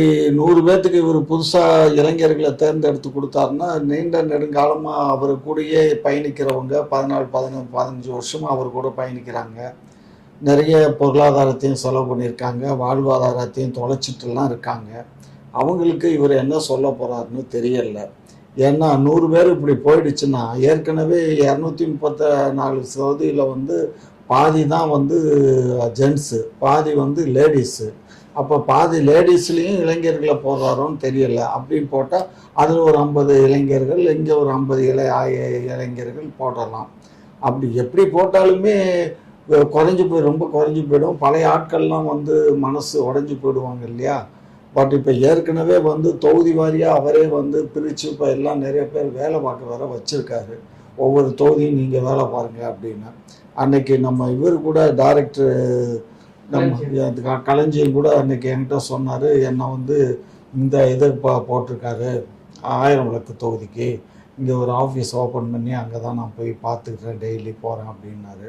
நூறு பேர்த்துக்கு இவர் புதுசாக இளைஞர்களை தேர்ந்தெடுத்து கொடுத்தாருன்னா நீண்ட நெடுங்காலமாக அவர் கூடயே பயணிக்கிறவங்க பதினாலு பதினஞ்சு பதினஞ்சு வருஷமாக அவர் கூட பயணிக்கிறாங்க. நிறைய பொருளாதாரத்தையும் செலவு பண்ணியிருக்காங்க வாழ்வாதாரத்தையும் தொலைச்சிட்டுலாம் இருக்காங்க. அவங்களுக்கு இவர் என்ன சொல்ல போகிறாருன்னு தெரியல. ஏன்னா நூறு பேர் இப்படி போயிடுச்சுன்னா ஏற்கனவே இரநூத்தி முப்பத்த நாலு சவுதியில் வந்து பாதி தான் வந்து ஜென்ஸு பாதி வந்து லேடிஸு. அப்போ பாதி லேடிஸ்லேயும் இளைஞர்களை போடுறாரோன்னு தெரியல. அப்படின்னு போட்டால் அதில் ஒரு ஐம்பது இளைஞர்கள் இங்கே ஒரு ஐம்பது இளை ஆய- இளைஞர்கள் போடலாம். அப்படி எப்படி போட்டாலுமே குறைஞ்சி போய் ரொம்ப குறைஞ்சி போயிடும். பழைய ஆட்கள்லாம் வந்து மனசு உடஞ்சி போயிடுவாங்க இல்லையா? பட் இப்போ ஏற்கனவே வந்து தொகுதி வாரியாக அவரே வந்து பிரித்து இப்போ எல்லாம் நிறைய பேர் வேலை பார்க்க வர வச்சுருக்காரு. ஒவ்வொரு தொகுதியும் நீங்கள் வேலை பாருங்கள் அப்படின்னு. அன்னைக்கு நம்ம இவர் கூட டைரக்டர் நம்ம க- களஞ்சியம் கூட அன்னைக்கு என்கிட்ட சொன்னார் என்னை வந்து இந்த இது ப- போட்டிருக்காரு ஆயிரம் விளக்கு தொகுதிக்கு. இங்கே ஒரு ஆஃபீஸ் ஓப்பன் பண்ணி அங்கே தான் நான் போய் பார்த்துக்கிறேன் டெய்லி போகிறேன் அப்படின்னாரு.